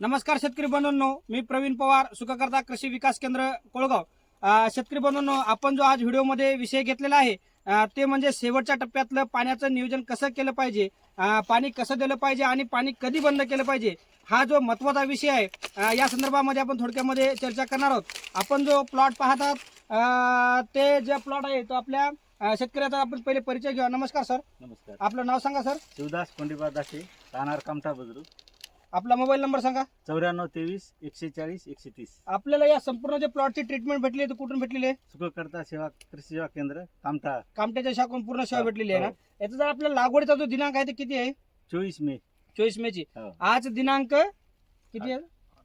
नमस्कार शेतकरी बंधूंनो मी प्रवीण पवार सुखकर्ता कृषी विकास केंद्र कोळगाव. शेतकरी बंधूंनो आपण जो आज व्हिडिओमध्ये विषय घेतलेला आहे ते म्हणजे शेवटच्या टप्प्यातलं पाण्याचं नियोजन कसं केलं पाहिजे पाणी कसं दिलं पाहिजे आणि पाणी कधी बंद केलं पाहिजे हा जो महत्त्वाचा विषय आहे या संदर्भामध्ये आपण थोडक्यामध्ये चर्चा करणार आहोत. आपण जो प्लॉट पाहतात अ, ते जे प्लॉट आहे तो आपल्या शेतकऱ्याचा आपण पहिले परिचय घेऊ नमस्कार सर. नमस्कार. आपलं नाव सांगा सर. शिवदास कोंडीबा दासे राहणार कामठा बुजुर्ग आपला मोबाईल नंबर सांगा. चौऱ्याण्णव तेवीस एकशे चाळीस एकशे तीस. आपल्याला या संपूर्ण जे प्लॉटची ट्रीटमेंट भेटली आहे ती कुठून भेटलेली आहे? सुखकर्ता सेवा कृषी सेवा केंद्र कामठा. कामट्याच्या शाखून पूर्ण सेवा हो, भेटलेली आहे ना? हो. याचा जर आपल्या लागवडीचा जो दिनांक आहे ते किती आहे? चोवीस मे. चोवीस मे ची. हो. आज दिनांक किती आहे?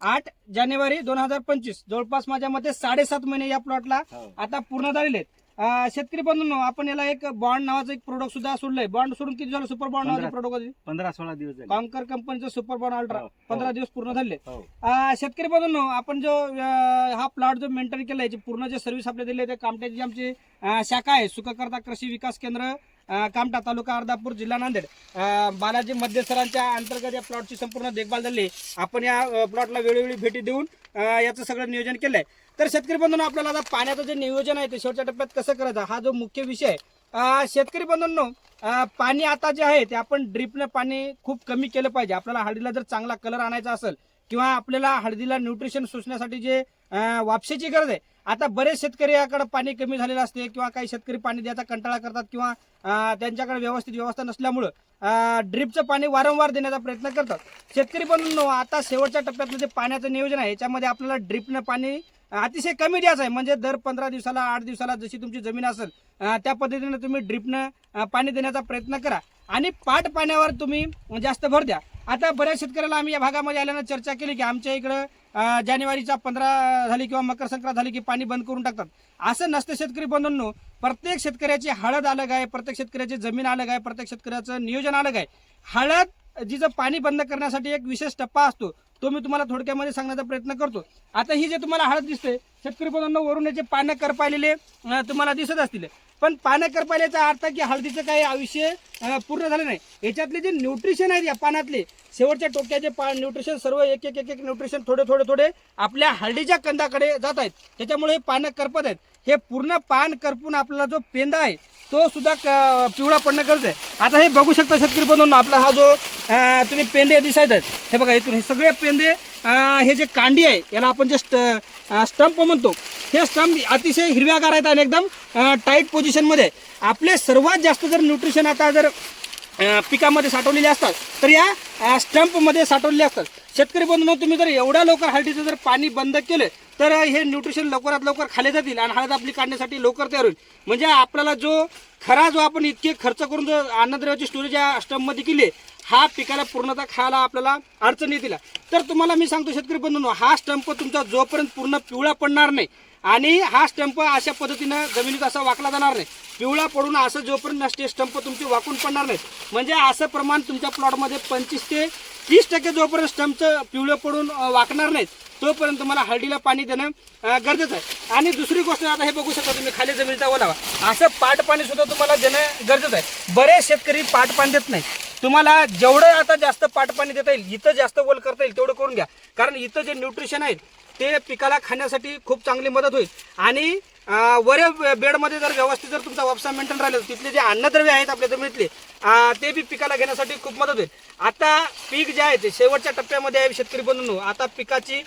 आठ जानेवारी दोन हजार पंचवीस. जवळपास माझ्या मते साडेसात महिने या प्लॉटला हो. आता पूर्ण झालेले आहेत. शेतकरी बंधूंनो आपण याला एक बॉन्ड नावाचं एक प्रोडक्ट सुद्धा सोडलंय. बॉन्ड सोडून किती झालं? सुपर बॉन्ड नावाचं. प्रोडक्ट पंधरा सोळा दिवस झाले. कॉन्कर कंपनीचं सुपर बॉन्ड अल्ट्रा. पंधरा दिवस पूर्ण झाले. हो. शेतकरी बंधूंनो आपण जो हा प्लॉट जो मेंटेन केला याची पूर्ण जे सर्व्हिस आपल्याला दिली आहे ते कामट्याची जी आमची शाखा आहे सुखकर्ता कृषी विकास केंद्र अं, कामठा तालुका अर्धापूर जिल्हा नांदेड. बालाजी मध्यस्थरांच्या अंतर्गत या प्लॉटची संपूर्ण देखभाल झाली. आपण या प्लॉटला वेळोवेळी भेटी देऊन याचं सगळं नियोजन केलंय. तर शेतकरी बंधूंनो आपल्याला आता पाण्याचं जे नियोजन आहे ते शेवटच्या टप्प्यात कसं करायचं? हा जो मुख्य विषय आहे. शेतकरी बंधूंनो पाणी आता जे आहे ते आपण ड्रिपनं पाणी खूप कमी केलं पाहिजे. आपल्याला हळदीला जर चांगला कलर आणायचा असेल किंवा आपल्याला हळदीला न्यूट्रिशन शोषण्यासाठी जे वापशीची गरज आहे आता बरेच शेतकरी याकडे पाणी कमी झालेलं असते किंवा काही शेतकरी पाणी द्यायचा कंटाळा करतात किंवा त्यांच्याकडे व्यवस्थित व्यवस्था नसल्यामुळं ड्रिपचं पाणी वारंवार देण्याचा प्रयत्न करतात. शेतकरी पण आता शेवटच्या टप्प्यातलं जे पाण्याचं नियोजन आहे याच्यामध्ये आपल्याला ड्रिपनं पाणी अतिशय कमी द्यायचं आहे. म्हणजे दर पंधरा दिवसाला आठ दिवसाला जशी तुमची जमीन असेल त्या पद्धतीनं तुम्ही ड्रिपनं पाणी देण्याचा प्रयत्न करा. आणि पाट पाण्यावर तुम्ही जास्त भर द्या. आता बऱ्याच शेतकऱ्याला आम्ही या भागामध्ये आल्यानं चर्चा केली की आमच्या इकडं जानेवारीचा पंधरा झाली किंवा मकर संक्रांत झाली की पाणी बंद करून टाकतात. असं नसतं शेतकरी बंधूंनो प्रत्येक शेतकऱ्याची हळद अलग आहे प्रत्येक शेतकऱ्याची जमीन अलग आहे प्रत्येक शेतकऱ्याचं नियोजन अलग आहे. हळद जिचं पाणी बंद करण्यासाठी एक विशेष टप्पा असतो तो मी तुम्हाला थोडक्यामध्ये सांगण्याचा प्रयत्न करतो. आता ही जे तुम्हाला हळद दिसते शेतकरी बंधूंनो वरून याचे पानं करपायलेले तुम्हाला दिसत असतील. पण पानं करपाल्याचा अर्थ की हळदीचं काही आयुष्य पूर्ण झालं नाही. याच्यातले जे न्यूट्रिशन आहेत या पानातले शेवटच्या टोक्याचे पा न्यूट्रिशन सर्व एक एक एक एक न्यूट्रिशन थोडे थोडे थोडे आपल्या हळदीच्या कंदाकडे जात आहेत. त्याच्यामुळे हे पानं करपत आहेत. हे पूर्ण पान करपून आपला जो पेंदा आहे तो सुद्धा क- पिवळा पडणं गरज आहे. आता हे बघू शकता शेतकरी बनवून आपला हा जो तुम्ही पेंदे दिसायत आहेत. हे बघा इथून हे सगळे पेंदे हे जे कांडी आहे याला आपण जे स्टंप म्हणतो हे स्टंप अतिशय हिरव्यागार आहेत आणि एकदम टाईट पोझिशनमध्ये आपले सर्वात जास्त जर न्यूट्रिशन आता जर पिकामध्ये साठवलेले असतात तर या स्टंपमध्ये साठवलेले असतात. शेतकरी बंधूंनो तुम्ही जर एवढ्या लवकर हळदीचं जर पाणी बंद केलं तर हे न्यूट्रिशन लवकरात लवकर खाले जातील आणि हळद आपली काढण्यासाठी लवकर तयार होईल. म्हणजे आपल्याला जो खरा जो आपण इतके खर्च करून जो अन्नद्रव्याची स्टोरेज या स्टंपमध्ये केली हा पिकाला पूर्णतः खायला आपल्याला अडचण येतील. तर तुम्हाला मी सांगतो शेतकरी बंधूंनो हा स्टंप तुमचा जोपर्यंत पूर्ण पिवळा पडणार नाही आणि हा स्टंप अशा पद्धतीनं जमिनीत असा वाकला जाणार नाही. पिवळा पडून असं जोपर्यंत नसते स्टंप तुमचे वाकून पडणार नाही म्हणजे असं प्रमाण तुमच्या प्लॉटमध्ये पंचवीस ते तीस टक्के जोपर्यंत स्टंपचं पिवळं पडून वाकणार नाहीत तोपर्यंत तुम्हाला हळदीला पाणी देणं गरजेचं आहे. आणि दुसरी गोष्ट आता हे बघू शकता तुम्ही खाली जमिनीचा ओलावा. असं पाट पाणी सुद्धा तुम्हाला देणं गरजेचं आहे. बरेच शेतकरी पाट पाणी देत नाही तुम्हाला जेवढं आता जास्त पाट पाणी देता येईल इथं जास्त ओल करता येईल तेवढं करून घ्या. कारण इथं जे न्यूट्रिशन आहेत ते पिकाला खाण्यासाठी खूप चांगली मदत होईल. आणि वरे बेडमध्ये जर व्यवस्थित जर तुमचा वापसा मेंटेन राहिला तर तिथले जे अन्नद्रव्य आहेत आपल्या जमिनीतले ते बी पिकाला घेण्यासाठी खूप मदत होईल. आता पीक जे आहे ते शेवटच्या टप्प्यामध्ये आहे शेतकरी बंधू आता पिकाची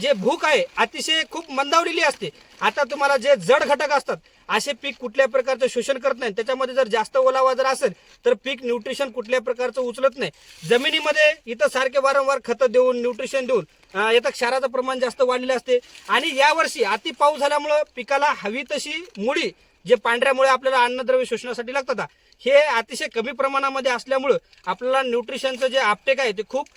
जे भूक आहे अतिशय खूप मंदावलेली असते. आता तुम्हाला जे जड घटक असतात असे पीक कुठल्या प्रकारचं शोषण करत नाही. त्याच्यामध्ये जर जास्त ओलावा जर असेल तर पीक न्यूट्रिशन कुठल्या प्रकारचं उचलत नाही. जमिनीमध्ये इथं सारखे वारंवार खतं देऊन न्यूट्रिशन देऊन इथं क्षाराचं प्रमाण जास्त वाढलेलं असते. आणि यावर्षी अति पाऊस झाल्यामुळं पिकाला हवी तशी मुळी जे पांढऱ्यामुळे आपल्याला अन्नद्रव्य शोषणासाठी लागतात हे अतिशय कमी प्रमाणामध्ये असल्यामुळं आपल्याला न्यूट्रिशनचं जे आपटेक आहे ते खूप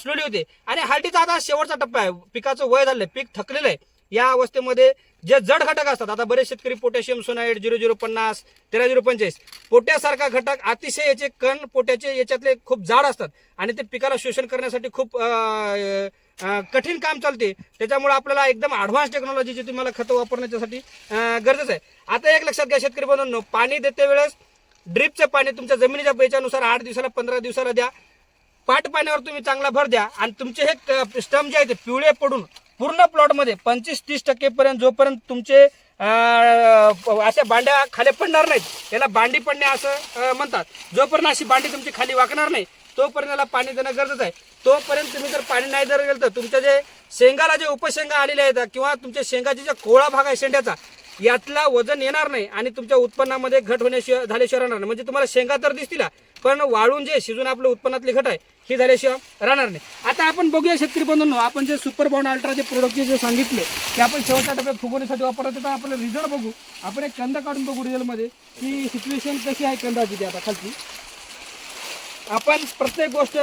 स्लोली होते. आणि हळदीचा आता शेवटचा टप्पा आहे. पिकाचं वय झालं पीक थकलेलं आहे. या अवस्थेमध्ये जे जड घटक असतात आता बरेच शेतकरी पोटॅशियम सोनाईड झिरो झिरो पन्नास तेरा झिरो पंचेचाळीस पोट्यासारखा घटक अतिशय याचे कण पोट्याचे याच्यातले खूप जाड असतात आणि ते पिकाला शोषण करण्यासाठी खूप कठीण काम चालते. त्याच्यामुळे आपल्याला एकदम ॲडव्हान्स टेक्नॉलॉजीची तुम्हाला खतं वापरण्याच्यासाठी गरजेचं आहे. आता एक लक्षात घ्या शेतकरी बंधूंनो पाणी देते वेळेस ड्रिपचं पाणी तुमच्या जमिनीच्या बेच्यानुसार आठ दिवसाला पंधरा दिवसाला द्या. पाट पाण्यावर तुम्ही चांगला भर द्या आणि तुमचे हे स्टम जे आहे ते पिवळे पडून पूर्ण प्लॉटमध्ये पंचवीस तीस टक्केपर्यंत जोपर्यंत तुमचे अशा बांड्या खाली पडणार नाहीत याला बांडी पडणे असं म्हणतात. जोपर्यंत अशी बांडी तुमची खाली वाकणार नाही तोपर्यंत याला पाणी देणं गरजेचं आहे. तोपर्यंत तुम्ही जर पाणी नाही जर गेलं तर तुमच्या जे शेंगाला जे उपशेंगा आलेले आहेत किंवा तुमच्या शेंगाचे जे कोळा भाग आहे शेंड्याचा यातला वजन येणार नाही आणि तुमच्या उत्पन्नामध्ये घट होण्याशिवाय झाल्याशिवाय राहणार नाही. म्हणजे तुम्हाला शेंगा तर दिसतील पण वाळून जे शिजून आपलं उत्पन्नातली घट आहे ही झाल्याशिवाय राहणार नाही. आता आपण बघूया शेतकरी बंधूंनो आपण जे सुपर बॉन्ड अल्ट्राचे प्रोडक्ट जे सांगितले ते आपण शेवटच्या टप्प्यात फुगवण्यासाठी वापरत तर आपलं रिझल्ट बघू. आपण एक कंद काढून बघू रिझल्टमध्ये की सिच्युएशन कशी आहे कंदाची ती आता खालची. आपण प्रत्येक गोष्ट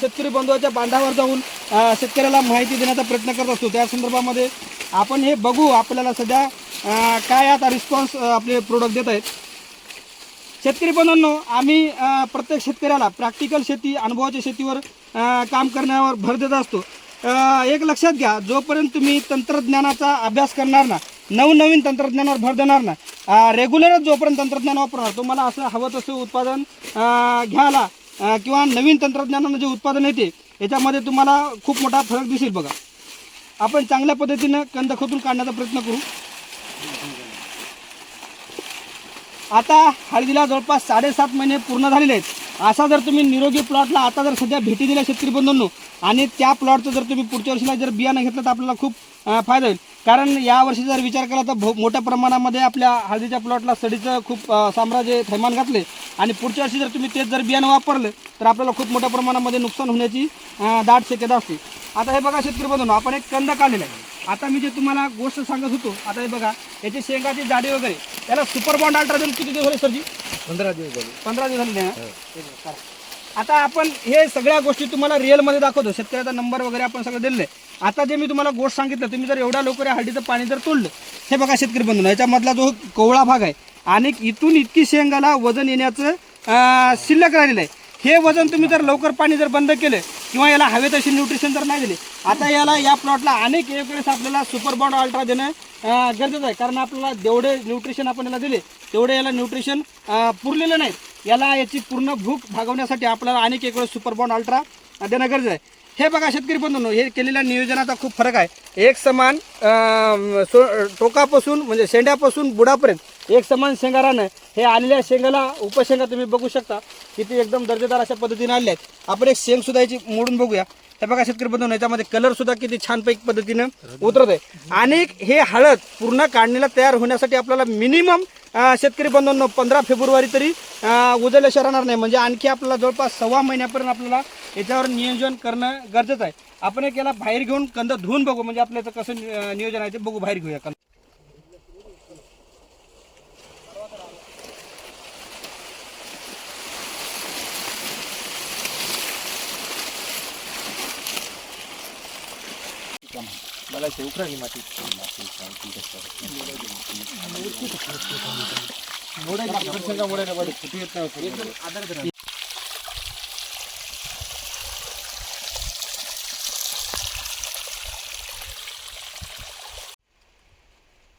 शेतकरी बंधूच्या बांधावर जाऊन शेतकऱ्याला माहिती देण्याचा प्रयत्न करत असतो. त्या संदर्भामध्ये आपण हे बघू आपल्याला सध्या काय आता रिस्पॉन्स आपले प्रोडक्ट देत आहेत. शेतकरी बंधूंनो आम्ही प्रत्येक शेतकऱ्याला प्रॅक्टिकल शेती अनुभवाच्या शेतीवर काम करण्यावर भर देत असतो. एक लक्षात घ्या जोपर्यंत तुम्ही तंत्रज्ञानाचा अभ्यास करणार ना नवनवीन तंत्रज्ञानावर भर देणार ना रेग्युलरच जोपर्यंत तंत्रज्ञान वापरणार तुम्हाला असं हवं तसं उत्पादन घ्यायला किंवा नवीन तंत्रज्ञानानं जे उत्पादन येते याच्यामध्ये तुम्हाला खूप मोठा फरक दिसेल बघा. आपण चांगल्या पद्धतीनं कंद खोतून काढण्याचा प्रयत्न करू. आता हळदीला जवळपास साडेसात महिने पूर्ण झालेले आहेत. असा जर तुम्ही निरोगी प्लॉटला आता जर सध्या भेटी दिल्या शेतकरी बंधूंनो आणि त्या प्लॉटचं जर तुम्ही पुढच्या वर्षीला जर बियाणं घेतलं तर आपल्याला खूप फायदा होईल. कारण यावर्षी जर विचार केला तर भो- मोठ्या प्रमाणामध्ये आपल्या हळदीच्या प्लॉटला सडीचं खूप साम्राज्य थैमान घातले. आणि पुढच्या वर्षी जर तुम्ही तेच जर बियाणं वापरलं तर आपल्याला खूप मोठ्या प्रमाणामध्ये नुकसान होण्याची दाट शक्यता असते. आता हे बघा शेतकरी बंधूंनो आपण एक कंद काढलेला आहे. आता मी जे तुम्हाला गोष्ट सांगत होतो आता हे बघा याची शेंगाची जाडी वगैरे. याला सुपर बॉन्ड अल्ट्रा देऊन किती दिवस झाले सरजी? पंधरा दिवस झाले. पंधरा दिवस झाले ना? आता आपण हे सगळ्या गोष्टी तुम्हाला रिअलमध्ये दाखवतो. शेतकऱ्याचा नंबर वगैरे आपण सगळं दिलेलं आहे. आता जे मी तुम्हाला गोष्ट सांगितलं तुम्ही जर एवढ्या लवकर या हळदीचं पाणी जर तोडलं हे बघा शेतकरी बंधू याच्यामधला जो कोवळा भाग आहे आणि इथून इतकी शेंगाला वजन येण्याचं अं, शिल्लक राहिलेलं आहे. हे वजन तुम्ही जर लवकर पाणी जर बंद केले किंवा याला हवे तशी न्यूट्रिशन जर नाही दिले आता याला या प्लॉटला अनेक एक वेळेस आपल्याला सुपर बॉन्ड अल्ट्रा देणं गरजेचं आहे. कारण आपल्याला जेवढे न्यूट्रिशन आपण याला दिले तेवढे याला न्यूट्रिशन पुरलेलं नाही. याला याची पूर्ण भूक भागवण्यासाठी आपल्याला अनेक एक वेळेस सुपर बॉन्ड अल्ट्रा देणं गरजेचं आहे. हे बघा शेतकरी बंधूंनो हे केलेल्या नियोजनाचा खूप फरक आहे. एक समान सो टोकापासून म्हणजे शेंड्यापासून बुडापर्यंत एक समान शेंगारानं हे आलेल्या शेंगाला उपशेंगा तुम्ही बघू शकता. किती एकदम दर्जेदार अशा पद्धतीने आलेले आहेत. आपण एक शेंग सुद्धा याची मोडून बघूया. हे बघा शेतकरी बंधूंनो याच्यामध्ये कलर सुद्धा किती छानपैकी पद्धतीनं उतरत आहे. आणि हे हळद पूर्ण काढणीला तयार होण्यासाठी आपल्याला मिनिमम शेतकरी बंधूंनो पंधरा फेब्रुवारी तरी उजळल्याशिवाय राहणार नाही. म्हणजे आणखी आपल्याला जवळपास सव्वा महिन्यापर्यंत आपल्याला याच्यावर नियोजन करणं गरजेचं आहे. आपण एक याला बाहेर घेऊन कंद धुवून बघू. म्हणजे आपल्याचं कसं नियोजन आहे ते बघू बाहेर घेऊया कंद. मला शेवकराची माती.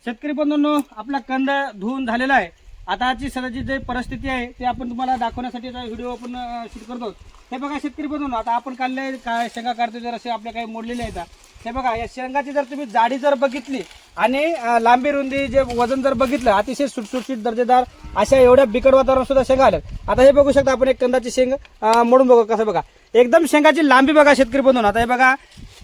शेतकरी बंधूंनो आपला कंद धुवून झालेला आहे. आताची सध्याची जी परिस्थिती आहे ते आपण तुम्हाला दाखवण्यासाठी व्हिडिओ आपण शूट करतो हे बघा शेतकरी बंधूंनो आता आपण काढले काय शेंगा काढतो जर असे आपल्या काही मोडलेले आहेत. हे बघा या शेंगाची जर तुम्ही जाडी जर बघितली आणि लांबी रुंदी जे वजन जर बघितलं अतिशय सुटसुटीत दर्जेदार अशा एवढ्या बिकट वातावरण सुद्धा शेंगा आल्या आता हे बघू शकता आपण एक कंदाची शेंग मोडून बघू कसं बघा. एकदम शेंगाची लांबी बघा शेतकरी बंधून. आता हे बघा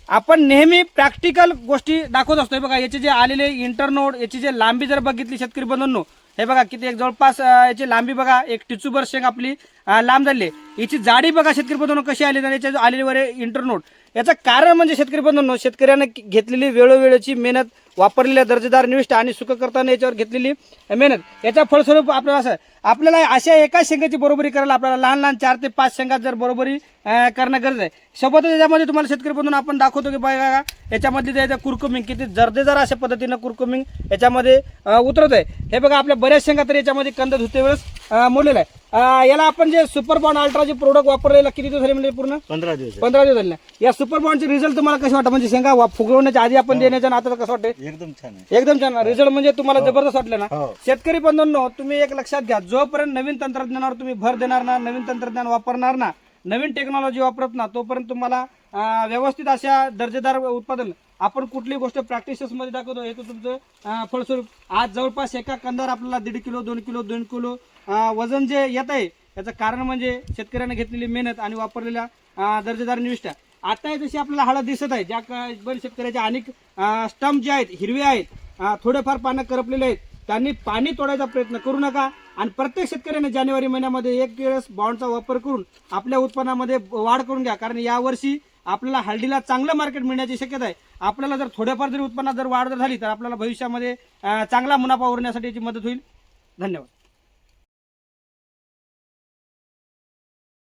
आपण नेहमी प्रॅक्टिकल गोष्टी दाखवत असतो. हे बघा याचे जे आलेले इंटरनोड याची जे लांबी जर बघितली शेतकरी बंधूंनो हे बघा किती एक जवळपास याची लांबी बघा. एक टिचूबर शेंग आपली लांब झाली. आहे. याची जाडी बघा शेतकरी बंधूंनो कशी आली? आणि याच्या आलेली वर इंटरनोट. याचं कारण म्हणजे शेतकरी बंधूंनो शेतकऱ्याने घेतलेली वेळोवेळची मेहनत वापरलेल्या दर्जेदार निविष्ट आणि सुख करताना याच्यावर घेतलेली मेहनत. याचा फळस्वरूप आपल्याला असं आपल्याला अशा एका शेंगाची बरोबरी करायला आपल्याला लहान लहान चार ते पाच शेंगात जर बरोबरी अं, करणं गरज आहे. सोबतच याच्यामध्ये तुम्हाला शेतकरी बंधून आपण दाखवतो की बघा याच्यामधली त्याच्या कुरकुमिंग किती जर्देदार अशा पद्धतीनं कुरकुमिंग याच्यामध्ये अं, उतरत आहे. हे बघा आपल्या बऱ्याच शेंगा तर याच्यामध्ये कंद धुते वेळेस अं, मोडलेला आहे. अं, याला आपण जे सुपर बॉन्ड अल्ट्राचे प्रोडक्ट वापरलेला किती दिवस झाले म्हणजे पूर्ण? पंधरा दिवस. पंधरा दिवस झाले. या सुपर बॉन्डचे रिझल्ट तुम्हाला कसे वाटतं म्हणजे शेंगा वा- फुगवण्याच्या आधी आपण देण्याच्या ना आता कसं वाटतं एकदम छान आहे. एकदम छान रिझल्ट म्हणजे तुम्हाला जबरदस्त वाटलं ना? हो. शेतकरी बंधूंनो तुम्ही एक लक्षात घ्या. जोपर्यंत नवीन तंत्रज्ञानावर तुम्ही भर देणार ना नवीन तंत्रज्ञान वापरणार ना नवीन टेक्नॉलॉजी वापरत ना तोपर्यंत तुम्हाला व्यवस्थित अशा दर्जेदार उत्पादन आपण कुठली गोष्ट प्रॅक्टिसेसमध्ये दाखवतो हे तर तुमचं फळस्वरूप. आज जवळपास एका कंदावर आपल्याला दीड किलो दोन किलो दोन किलो वजन जे येत आहे याचं कारण म्हणजे शेतकऱ्याने घेतलेली मेहनत आणि वापरलेल्या दर्जेदार निविष्ठा. आता जशी आपल्याला हळद दिसत आहे ज्या क- बरेच शेतकऱ्याच्या अनेक स्टंप जे आहेत हिरवे आहेत थोडेफार पानं करपलेले आहेत त्यांनी पाणी तोडायचा प्रयत्न करू नका. आणि प्रत्येक शेतकऱ्याने जानेवारी महिन्यामध्ये एक वेळेस बॉन्डचा वापर करून आपल्या उत्पन्नामध्ये वाढ करून घ्या. कारण यावर्षी आपल्याला हळदीला चांगलं मार्केट मिळण्याची शक्यता आहे. आपल्याला जर थोड्याफार जरी उत्पन्नात जर वाढ जर झाली तर आपल्याला भविष्यामध्ये चांगला मुनाफा उरण्यासाठी याची मदत होईल. धन्यवाद.